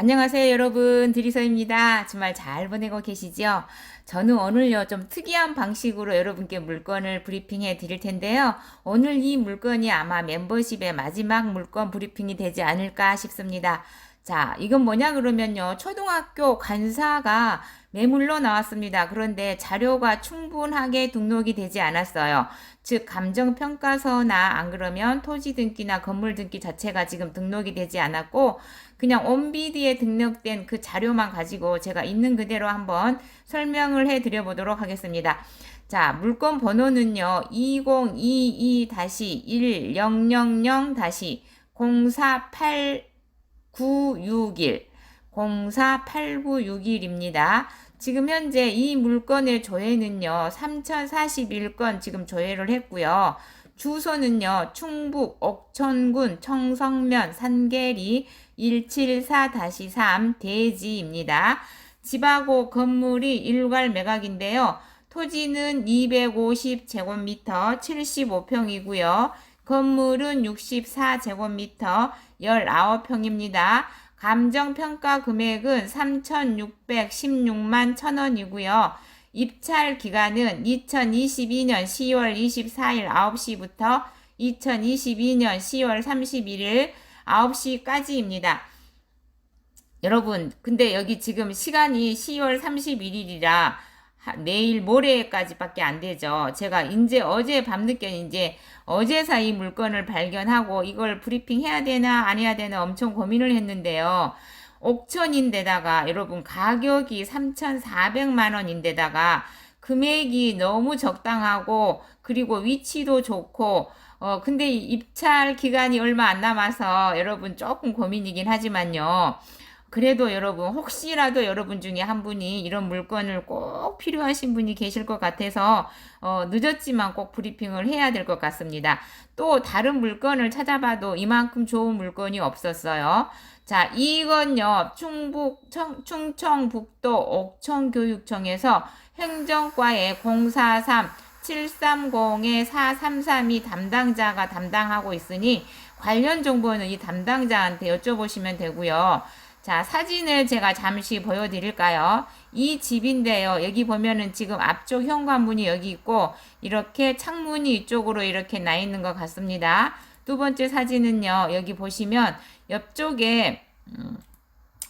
안녕하세요 여러분 드리서입니다. 주말 잘 보내고 계시죠? 저는 오늘요 좀 특이한 방식으로 여러분께 물건을 브리핑해 드릴 텐데요. 오늘 이 물건이 아마 멤버십의 마지막 물건 브리핑이 되지 않을까 싶습니다. 자, 이건 뭐냐 그러면요. 초등학교 간사가 매물로 나왔습니다. 그런데 자료가 충분하게 등록이 되지 않았어요. 즉, 감정평가서나 안 그러면 토지 등기나 건물 등기 자체가 지금 등록이 되지 않았고, 그냥 온비디에 등록된 그 자료만 가지고 제가 있는 그대로 한번 설명을 해 드려 보도록 하겠습니다. 자, 물건 번호는요, 2022-100-048961 048961입니다. 지금 현재 이 물건의 조회는요, 3041건 지금 조회를 했고요. 주소는요, 충북 옥천군 청성면 산계리 174-3 대지입니다. 집하고 건물이 일괄 매각인데요. 토지는 250제곱미터 75평이고요. 건물은 64제곱미터 19평입니다. 감정평가 금액은 3,616만 1,000원이고요. 입찰 기간은 2022년 10월 24일 9시부터 2022년 10월 31일 9시까지입니다. 여러분, 근데 여기 지금 시간이 10월 31일이라 내일 모레까지밖에 안 되죠. 제가 이제 어제 밤늦게 이제 어제 사 이 물건을 발견하고 이걸 브리핑 해야 되나 안 해야 되나 엄청 고민을 했는데요. 옥천인데다가 여러분 가격이 3,400만 원인데다가 금액이 너무 적당하고 그리고 위치도 좋고 어 근데 입찰 기간이 얼마 안 남아서 여러분 조금 고민이긴 하지만요. 그래도 여러분 혹시라도 여러분 중에 한 분이 이런 물건을 꼭 필요하신 분이 계실 것 같아서 어, 늦었지만 꼭 브리핑을 해야 될 것 같습니다. 또 다른 물건을 찾아봐도 이만큼 좋은 물건이 없었어요. 자, 이건요 충북 청, 충청북도 옥천교육청에서 행정과에 043 730에 4332 담당자가 담당하고 있으니 관련 정보는 이 담당자한테 여쭤보시면 되고요. 자, 사진을 제가 잠시 보여드릴까요? 이 집인데요. 여기 보면은 지금 앞쪽 현관문이 여기 있고, 이렇게 창문이 이쪽으로 이렇게 나 있는 것 같습니다. 두 번째 사진은요, 여기 보시면 옆쪽에, 음,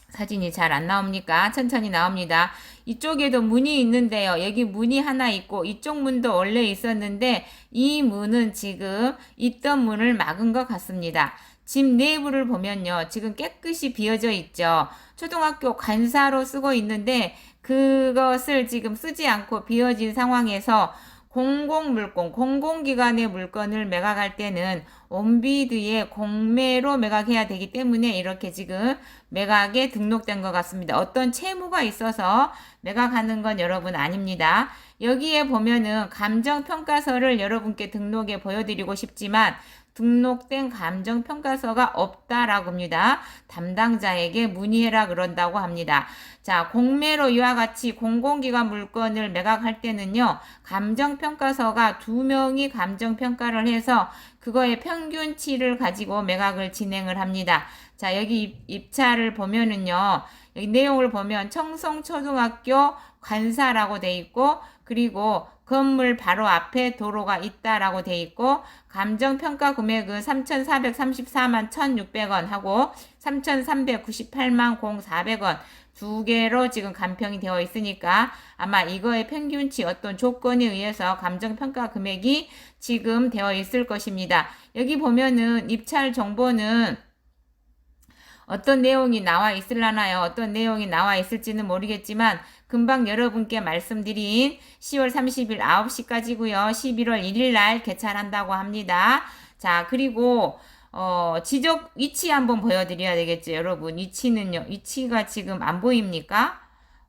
사진이 잘 안 나옵니까? 천천히 나옵니다. 이쪽에도 문이 있는데요. 여기 문이 하나 있고 이쪽 문도 원래 있었는데 이 문은 지금 있던 문을 막은 것 같습니다. 집 내부를 보면요. 지금 깨끗이 비어져 있죠. 초등학교 관사로 쓰고 있는데 그것을 지금 쓰지 않고 비어진 상황에서 공공물건, 공공기관의 물건을 매각할 때는 온비드에 공매로 매각해야 되기 때문에 이렇게 지금 매각에 등록된 것 같습니다. 어떤 채무가 있어서 매각하는 건 여러분 아닙니다. 여기에 보면은 감정평가서를 여러분께 등록해 보여드리고 싶지만 등록된 감정 평가서가 없다라고 합니다. 담당자에게 문의해라 그런다고 합니다. 자, 공매로 이와 같이 공공기관 물건을 매각할 때는요, 감정 평가서가 두 명이 감정 평가를 해서 그거의 평균치를 가지고 매각을 진행을 합니다. 자, 여기 입찰을 보면은요, 여기 내용을 보면 청송초등학교 관사라고 돼 있고, 그리고 건물 바로 앞에 도로가 있다라고 돼 있고 감정 평가 금액은 3,434만 1,600원 하고 3,398만 0,400원 두 개로 지금 간평이 되어 있으니까 아마 이거의 평균치 어떤 조건에 의해서 감정평가 금액이 지금 되어 있을 것입니다. 여기 보면은 입찰 정보는 어떤 내용이 나와 있을라나요? 어떤 내용이 나와 있을지는 모르겠지만 금방 여러분께 말씀드린 10월 30일 9시까지고요. 11월 1일 날 개찰한다고 합니다. 자, 그리고 어, 지적 위치 한번 보여드려야 되겠죠, 여러분. 위치는요. 위치가 지금 안 보입니까?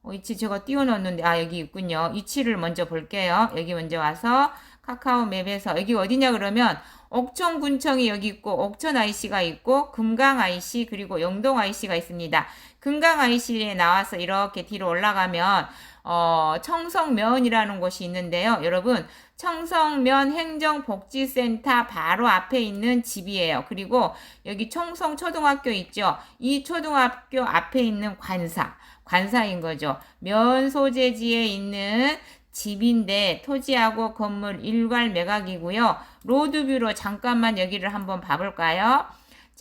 어, 위치 제가 띄워놓는데, 아, 여기 있군요. 위치를 먼저 볼게요. 여기 먼저 와서 카카오 맵에서, 여기 어디냐 그러면 옥천군청이 여기 있고 옥천 IC가 있고 금강 IC 그리고 영동 IC가 있습니다. 금강 IC에 나와서 이렇게 뒤로 올라가면 어, 청성면이라는 곳이 있는데요. 여러분, 청성면 행정복지센터 바로 앞에 있는 집이에요. 그리고 여기 청성 초등학교 있죠. 이 초등학교 앞에 있는 관사, 관사인 거죠. 면 소재지에 있는 집인데 토지하고 건물 일괄 매각이고요. 로드뷰로 잠깐만 여기를 한번 봐볼까요?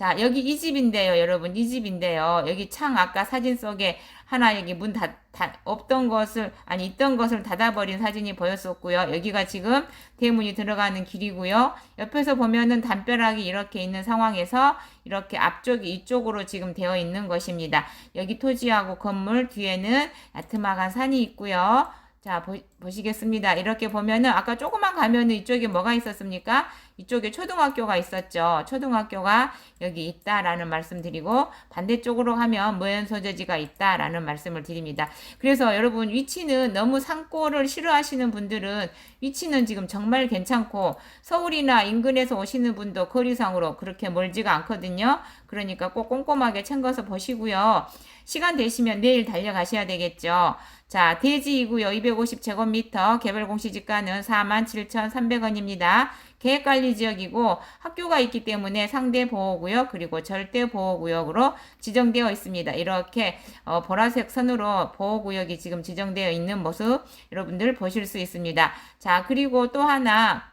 자, 여기 이 집인데요, 여러분. 이 집인데요. 여기 창 아까 사진 속에 하나 여기 문 닫, 닫, 없던 것을, 아니, 있던 것을 닫아버린 사진이 보였었고요. 여기가 지금 대문이 들어가는 길이고요. 옆에서 보면은 담벼락이 이렇게 있는 상황에서 이렇게 앞쪽이 이쪽으로 지금 되어 있는 것입니다. 여기 토지하고 건물 뒤에는 야트막한 산이 있고요. 자, 보, 보시겠습니다. 이렇게 보면은 아까 조금만 가면은 이쪽에 뭐가 있었습니까? 이쪽에 초등학교가 있었죠. 초등학교가 여기 있다라는 말씀 드리고 반대쪽으로 가면 무연 소재지가 있다라는 말씀을 드립니다. 그래서 여러분 위치는 너무 산골을 싫어하시는 분들은 위치는 지금 정말 괜찮고 서울이나 인근에서 오시는 분도 거리상으로 그렇게 멀지가 않거든요. 그러니까 꼭 꼼꼼하게 챙겨서 보시고요. 시간 되시면 내일 달려가셔야 되겠죠. 자, 대지 2구요 250제곱 미터 개별 공시지가는 47,300원입니다. 계획관리지역이고 학교가 있기 때문에 상대 보호구역 그리고 절대 보호구역으로 지정되어 있습니다. 이렇게 어, 보라색 선으로 보호구역이 지금 지정되어 있는 모습 여러분들 보실 수 있습니다. 자, 그리고 또 하나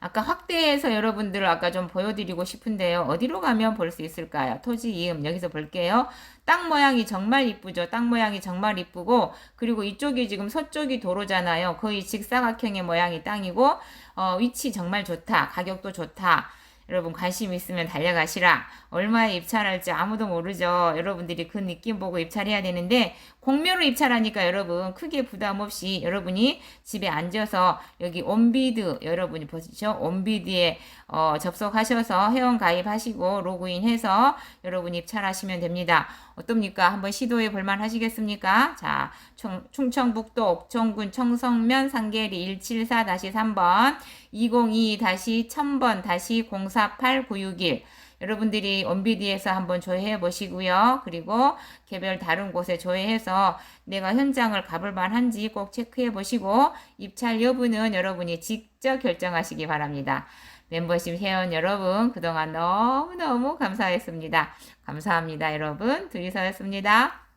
아까 확대해서 여러분들을 아까 좀 보여드리고 싶은데요. 어디로 가면 볼 수 있을까요? 토지 이음 여기서 볼게요. 땅 모양이 정말 이쁘죠. 땅 모양이 정말 이쁘고 그리고 이쪽이 지금 서쪽이 도로잖아요. 거의 직사각형의 모양이 땅이고 어, 위치 정말 좋다. 가격도 좋다. 여러분 관심 있으면 달려가시라. 얼마에 입찰할지 아무도 모르죠. 여러분들이 그 느낌 보고 입찰해야 되는데 공묘로 입찰하니까 여러분 크게 부담 없이 여러분이 집에 앉아서 여기 온비드 여러분이 보시죠. 온비드에 어, 접속하셔서 회원 가입하시고 로그인해서 여러분 입찰하시면 됩니다. 어떻습니까? 한번 시도해 볼만 하시겠습니까? 자, 총, 충청북도 옥천군 청성면 상계리 174-3번 202-1000번-048961 여러분들이 온비디에서 한번 조회해 보시고요. 그리고 개별 다른 곳에 조회해서 내가 현장을 가볼 만한지 꼭 체크해 보시고 입찰 여부는 여러분이 직접 결정하시기 바랍니다. 멤버십 회원 여러분 그동안 너무너무 감사했습니다. 감사합니다 여러분. 둘이서였습니다.